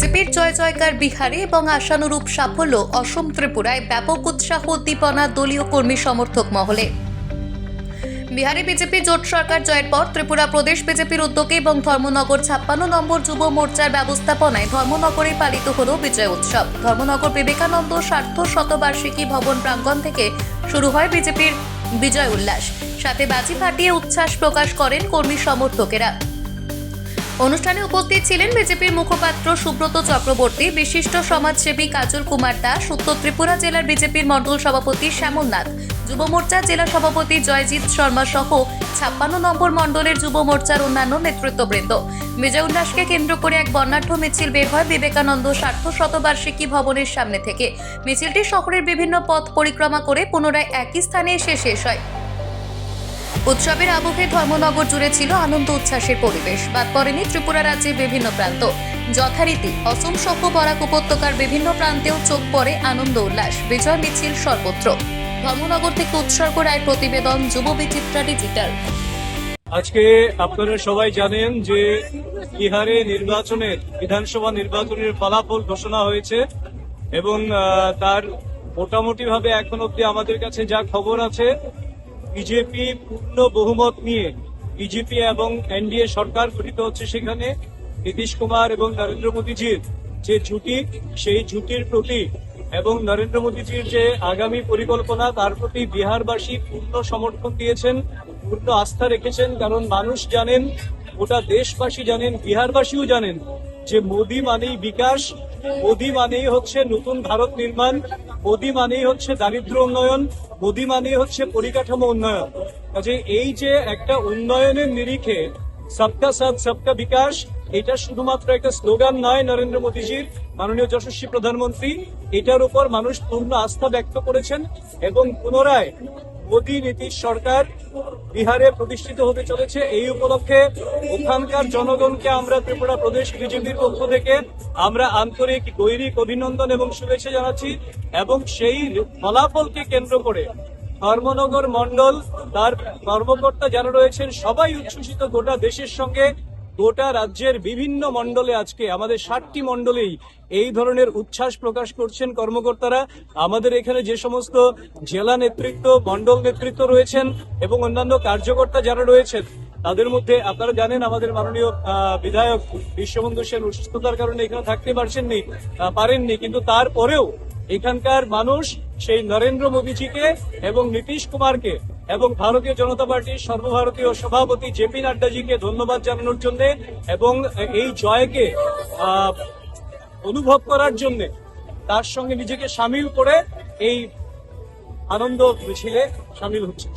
বিজেপির জয় জয়কার বিহারে এবং আশানুরূপ সাফল্য অসম ত্রিপুরায় ব্যাপক উৎসাহ উদ্দীপনা দলীয় কর্মী সমর্থক মহলে। বিহারে বিজেপি জোট সরকার জয়ের পর ত্রিপুরা প্রদেশ বিজেপির উদ্যোগে এবং ধর্মনগর ছাপ্পান্ন নম্বর যুব মোর্চার ব্যবস্থাপনায় ধর্মনগরে পালিত হল বিজয় উৎসব। ধর্মনগর বিবেকানন্দ স্বার্থ শতবার্ষিকী ভবন প্রাঙ্গণ থেকে শুরু হয় বিজেপির বিজয় উল্লাস। সাথে বাজি ফাটিয়ে উচ্ছ্বাস প্রকাশ করেন কর্মী সমর্থকেরা। অনুষ্ঠানে উপস্থিত ছিলেন বিজেপির মুখপাত্র সুব্রত চক্রবর্তী, বিশিষ্ট সমাজসেবী কাজল কুমার দাস, উত্তর ত্রিপুরা জেলার বিজেপির মণ্ডল সভাপতি শ্যামল নাথ, যুব মোর্চা জেলা সভাপতি জয়জিৎ শর্মা সহ ছাপ্পান্ন নম্বর মণ্ডলের যুব মোর্চার অন্যান্য নেতৃত্ববৃন্দ। বিজয় উল্লাসকে কেন্দ্র করে এক বর্ণাঢ্য মিছিল বের হয় বিবেকানন্দ স্বার্থ শতবার্ষিকী ভবনের সামনে থেকে। মিছিলটি শহরের বিভিন্ন পথ পরিক্রমা করে পুনরায় একই স্থানে এসে শেষ হয়। উৎসবের আবহে ধর্মনগর জুড়ে ছিল আনন্দ, উচ্ছ্বাসের পরিবেশ। বাদ পড়েনি ত্রিপুরা রাজ্যের বিভিন্ন প্রান্ত। যথারীতি অসম সহ বরাক উপত্যকার বিভিন্ন প্রান্তেও চোখ পড়ে আনন্দ, উল্লাস, বিজয় মিছিল সর্বত্র। ধর্মনগর থেকে উৎসর্গ রায় প্রতিবেদন, যুব বিচিত্রা ডিজিটাল। আজকে আপনারা সবাই জানেন যে বিহারে নির্বাচনের, বিধানসভা নির্বাচনের ফলাফল ঘোষণা হয়েছে এবং তার মোটামুটি ভাবে এখন অব্দি আমাদের কাছে যা খবর আছে বিজেপি পূর্ণ বহুমত নিয়ে বিজেপি এবং এনডিএ সরকার গঠিত হচ্ছে সেখানে। নীতিশ কুমার এবং নরেন্দ্র মোদীজির যে জুটি, সেই জুটির প্রতি এবং নরেন্দ্র মোদীজির যে আগামী পরিকল্পনা, তার প্রতি বিহারবাসী পূর্ণ সমর্থন দিয়েছেন, পূর্ণ আস্থা রেখেছেন। কারণ মানুষ জানেন, গোটা দেশবাসী জানেন, বিহারবাসীও জানেন যে মোদি মানেই বিকাশ, মোদি মানেই হচ্ছে নতুন ভারত নির্মাণ, মোদি মানেই হচ্ছে দারিদ্র উন্নয়ন, মোদি মানেই হচ্ছে পরিকাঠামো উন্নয়ন। কাজে এই যে একটা উন্নয়নের নিরিখে সবকা সাথ, সবকা বিকাশ, এটা শুধুমাত্র একটা স্লোগান নয় নরেন্দ্র মোদীজির, মাননীয় যশস্বী প্রধানমন্ত্রী, এটার উপর মানুষ পূর্ণ আস্থা ব্যক্ত করেছেন এবং পুনরায় মোদী নীতিশ সরকার বিহারে প্রতিষ্ঠিত হতে চলেছে। এই উপলক্ষে ওখানকার জনগণকে আমরা ত্রিপুরা প্রদেশ বিজেপির পক্ষ থেকে আমরা আন্তরিক গৈরিক অভিনন্দন এবং শুভেচ্ছা জানাচ্ছি এবং সেই ফলাফলকে কেন্দ্র করে ধর্মনগর মন্ডল তার কর্মকর্তা যারা রয়েছেন, সবাই উচ্ছ্বসিত গোটা দেশের সঙ্গে গোটা রাজ্যের বিভিন্ন মন্ডলে আজকে আমাদের ষাটটি মন্ডলেই এই ধরনের উচ্ছ্বাস প্রকাশ করছেন কর্মকর্তারা। আমাদের এখানে যে সমস্ত জেলা নেতৃত্ব মন্ডল নেতৃত্ব রয়েছেন এবং অন্যান্য কার্যকর্তা যারা রয়েছেন, তাদের মধ্যে আপনারা জানেন আমাদের মাননীয় বিধায়ক বিশ্ববন্ধু সেন অসুস্থতার কারণে এখানে থাকতে পারছেননি পারেননি, কিন্তু তারপরেও এখানকার মানুষ সেই নরেন্দ্র মোদীজিকে এবং নীতিশ কুমারকে এবং ভারতীয় জনতা পার্টির সর্বভারতীয় সভাপতি জেপি নাড্ডাজিকে ধন্যবাদ জানানোর জন্য এবং এই জয়কে অনুভব করার জন্য তার সঙ্গে নিজেকে সামিল করে এই আনন্দ মিছিলে সামিল হচ্ছে